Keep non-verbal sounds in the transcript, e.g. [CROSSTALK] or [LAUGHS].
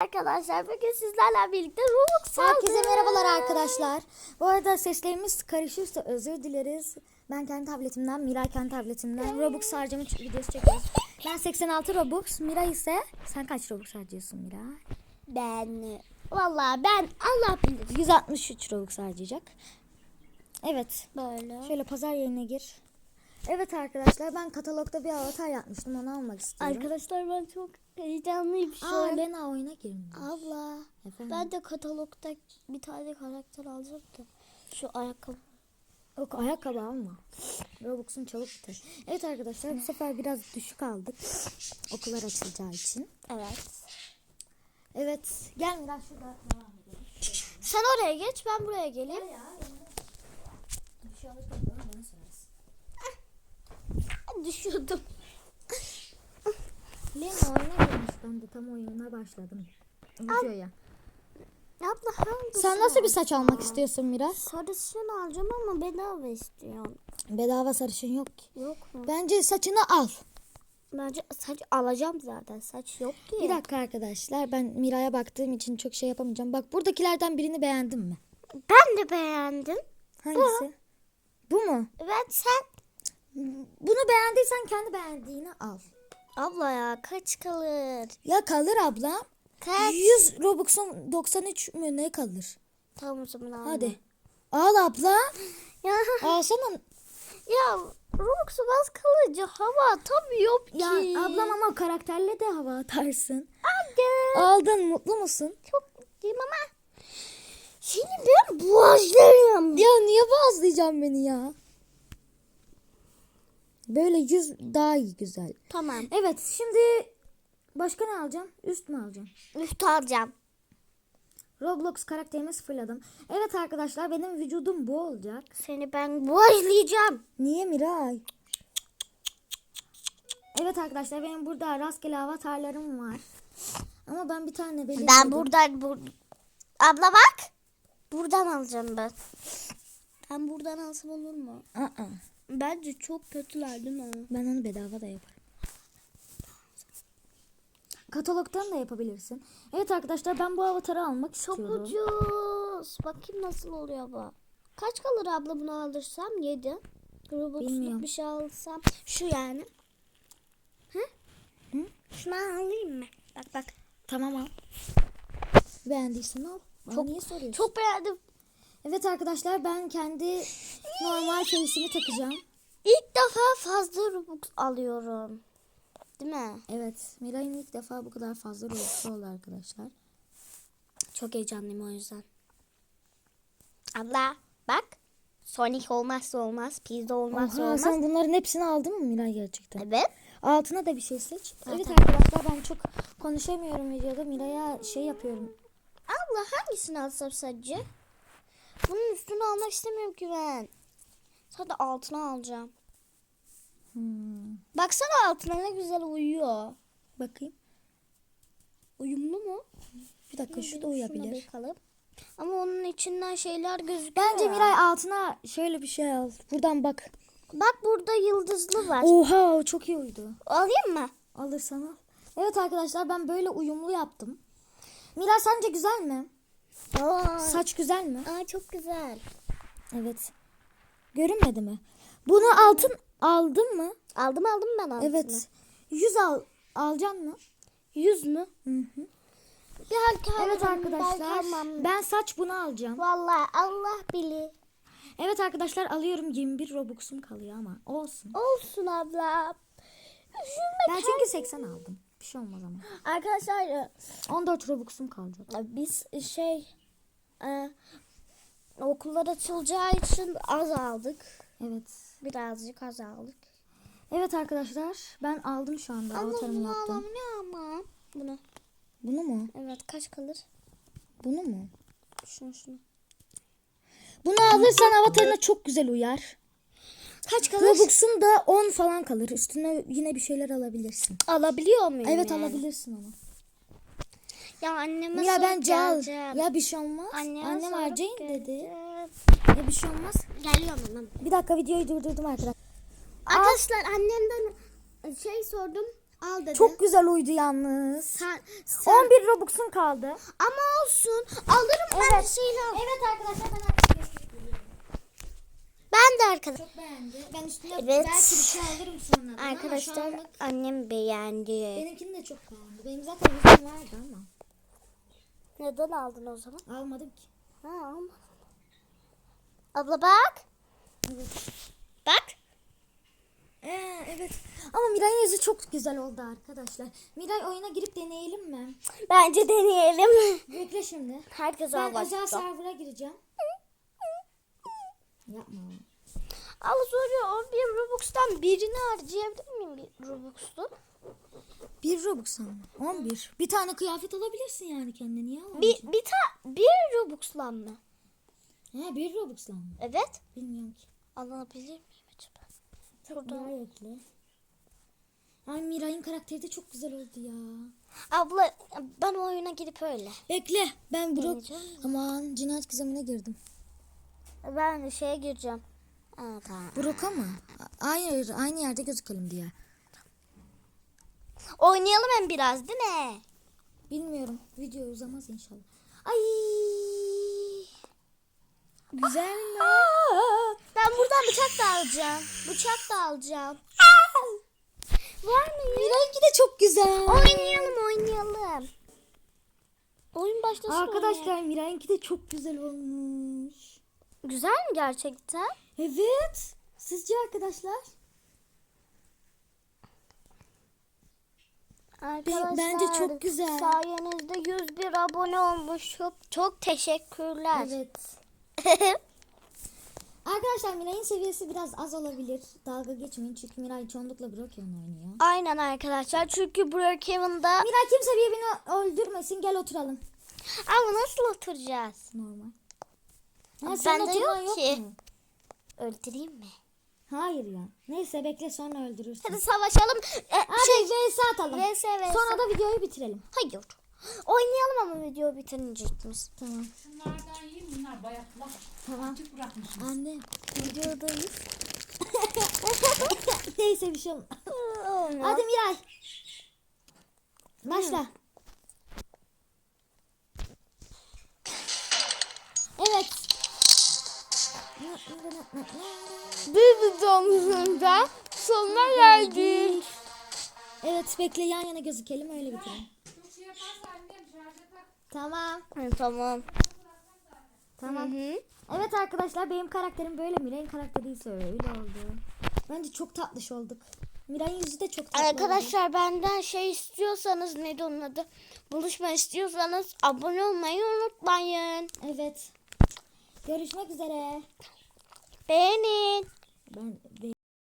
Arkadaşlar bugün sizlerle birlikte Robux aldık. Herkese merhabalar arkadaşlar. Bu arada seslerimiz karışırsa özür dileriz. Ben kendi tabletimden, Miray kendi tabletinden Robux harcama videosu çekiyoruz. Ben 86 Robux, Miray ise sen kaç Robux harcıyorsun Miray? Ben vallahi ben Allah bilir. 163 Robux harcayacak. Evet. Böyle. Şöyle pazar yerine gir. Evet arkadaşlar ben katalogda bir avatar yapmıştım onu almak istiyorum. Arkadaşlar ben çok heyecanlıyım şu Aa an. Lena oyuna girmiş. Abla Efendim? ben de katalogda bir tane karakter alacağım da şu ayakkabı. Yok ayakkabı alma. Robux'un çabuk biter. Evet arkadaşlar bu sefer biraz düşük aldık. Okullar açılacağı için. Evet. Evet. Gel Miray şurada. Sen oraya geç ben buraya geleyim. Şey alırsan bana beni sorarız. Düşüyordum. Lena oyuna girmiş. Ben de tam oyuna başladım. Videoya. Abla hangisi? Sen nasıl bir saç almak istiyorsun Miray? Sarısını alacağım ama bedava istiyorum. Bedava sarışın yok ki. Yok mu? Bence saçını al. Bence saç alacağım zaten. Saç yok ki. Bir dakika arkadaşlar. Ben Miray'a baktığım için çok şey yapamayacağım. Bak buradakilerden birini beğendin mi? Ben de beğendim. Hangisi? Bu mu? Evet sen. Bunu beğendiysen kendi beğendiğini al. Abla ya kaç kalır? Ya kalır abla. Kaç? 100 Robux'un 93 mü ne kalır? Tamam o zaman alma. Hadi. Al abla. [LAUGHS] Ya, Alsana. ya Robux'u az kalıcı hava tabii yok ki. Ya ablam ama karakterle de hava atarsın. Hadi. Aldın mutlu musun? Çok mutluyum ama. Seni ben boğazlarım. Ya niye bazlayacağım beni ya? Böyle yüz daha iyi güzel. Tamam. Evet şimdi başka ne alacağım? Üst mü alacağım? Üst alacağım. Roblox karakterimi sıfırladım. Evet arkadaşlar benim vücudum bu olacak. Seni ben boğazlayacağım. Niye Miray? Evet arkadaşlar benim burada rastgele avatarlarım var. Ama ben bir tane belirledim. Ben buradan bur Abla bak. Buradan alacağım ben. Ben buradan alsam olur mu? Aa, Bence çok kötüler değil mi? ben onu bedava da yaparım. Katalogdan da yapabilirsin. Evet arkadaşlar ben bu avatarı almak Çok istiyorum. ucuz. Bakayım nasıl oluyor bu. Kaç kalır abla bunu alırsam? 7. Bilmiyorum. Robux'luk bir şey alsam. Şu yani. Hı? Hı? Şunu alayım mı? Bak bak. Tamam al. Beğendiysen al. Bana Çok- niye soruyorsun? Çok beğendim. Evet arkadaşlar ben kendi normal face'imi takacağım. İlk defa fazla Robux alıyorum. Değil mi? Evet Miray'ın ilk defa bu kadar fazla Robux'u oldu arkadaşlar. Çok heyecanlıyım o yüzden. Abla bak. Sonic olmazsa olmaz. Pizza olmazsa Oha olmaz. sen bunların hepsini aldın mı Miray gerçekten? Evet. Altına da bir şey seç. Evet, Evet arkadaşlar ben çok konuşamıyorum videoda. Miray'a şey yapıyorum. Abla hangisini alsam sence? Bunun üstünü almak istemiyorum ki ben. Sadece altına alacağım. Hmm, Baksana altına ne güzel uyuyor. bakayım. Uyumlu mu? Bir dakika şu da uyabilir. bakalım. Ama onun içinden şeyler gözüküyor. Bence Miray altına şöyle bir şey al. Buradan bak. Bak burada yıldızlı var. Oha çok iyi uydu. Alayım mı? Alırsan al. Evet arkadaşlar ben böyle uyumlu yaptım. Miray sence güzel mi? Aa, Saç güzel mi? Aa, çok güzel. Evet. Görünmedi mi? Bunu altın aldın mı? Aldım aldım ben altını. Evet. 100 al alacaksın mı? Yüz mü? Hı hı. Belki Evet arkadaşlar. almam. Ben saç bunu alacağım. Vallahi Allah bilir. Evet arkadaşlar alıyorum 21 Robux'um kalıyor ama olsun. Olsun abla. Üzülme Ben çünkü 80 aldım. Bir şey olmaz ama. Arkadaşlar e, 14 Robux'um kalacak. biz şey e, okullar açılacağı için az aldık. Evet. Birazcık az aldık. Evet arkadaşlar ben aldım şu anda Ama bunu yaptım. alalım ne ama? Bunu. Bunu mu? Evet kaç kalır? Bunu mu? Şunu şunu. Bunu alırsan avatarına çok güzel uyar. Kaç kalır? Robux'un da 10 falan kalır. Üstüne yine bir şeyler alabilirsin. Alabiliyor muyum Evet yani? alabilirsin onu. Ya anneme Ya bence al. Ya bir şey olmaz. Anneme Annem sorup harcayın dedi. Ya bir şey olmaz. Geliyorum hemen. Bir dakika videoyu durdurdum arkadaşlar. Arkadaşlar annemden şey sordum. Al dedi. Çok güzel uydu yalnız. sen, sen 11 Robux'un kaldı. ama olsun. Alırım ben Evet. şeyler. Evet arkadaşlar ben geçiyorum. Ben de arkadaşlar. Çok beğendi. Ben üstüne Evet. belki bir şey alırım sonra. Arkadaşlar annem beğendi. benimkini de çok beğendi. Benim zaten yüzüm vardı ama. Neden aldın o zaman? Almadım ki. Ha, almadın. Abla bak. Evet. Bak. Ee, evet. Ama Miray'ın yüzü çok güzel oldu arkadaşlar. Miray oyuna girip deneyelim mi? Bence deneyelim. Bekle şimdi. Herkes Ben özel başta. server'a gireceğim. Yapma. Al soruyor. O bir Robux'tan birini harcayabilir miyim bir Robux'lu? Bir Robux ama. 11. Bir tane kıyafet alabilirsin yani kendine. Niye? Bir, bir ta bir Robux'la mı? Ha, bir Robux'la mı? Evet. Bilmiyorum ki. Alabilir miyim acaba? Şurada. Miray ekle. Ay Miray'ın karakteri de çok güzel oldu ya. Abla ben o oyuna gidip öyle. Bekle. Ben Brock... Deneyeceğim. Aman cinayet gizemine girdim. Ben şeye gireceğim. Aa, tamam. Brock'a mı? Hayır. Aynı yerde gözükelim diye. Oynayalım hem biraz değil mi? Bilmiyorum. Video uzamaz inşallah. Ay. Güzel mi? Ben buradan bıçak da alacağım. Bıçak da alacağım. Var mı? Miray'ınki de çok güzel. Oynayalım oynayalım. Oyun başlasın. Arkadaşlar Miray'ınki de çok güzel olmuş. Güzel mi gerçekten? Evet. Sizce arkadaşlar? Arkadaşlar bence çok güzel. Sayenizde 101 abone olmuşum. Çok teşekkürler. Evet. [LAUGHS] Arkadaşlar Miray'ın seviyesi biraz az olabilir. Dalga geçmeyin çünkü Miray çoğunlukla Broken oynuyor. Aynen arkadaşlar çünkü Brookhaven'da Miray kimse birbirini öldürmesin gel oturalım. ama nasıl oturacağız? Normal. Ha, bende oturman yok ki. mu? Öldüreyim mi? Hayır ya. Neyse bekle sonra öldürürsün. Hadi savaşalım. E, Hadi şey, vs atalım. VS VS. Sonra da videoyu bitirelim. Hayır. Oynayalım ama video bitirince ikimiz. Tamam. Bunlardan yiyin bunlar bayatlar. Tamam. Küçük bırakmışım. Anne. Videodayız. [LAUGHS] Neyse bir şey olmaz. Hadi Miray. Başla. Evet. Bir videomuzun da sonuna geldik. Evet bekle yan yana gözükelim öyle bitirelim. Tamam. tamam. Tamam. Hı hı. Evet arkadaşlar benim karakterim böyle Miray'ın karakteri ise öyle oldu. Bence çok tatlış olduk. Miray'ın yüzü de çok tatlı oldu. Arkadaşlar benden şey istiyorsanız neydi onun adı? Buluşma istiyorsanız abone olmayı unutmayın. Evet. Görüşmek üzere. Beğenin. Ben, ben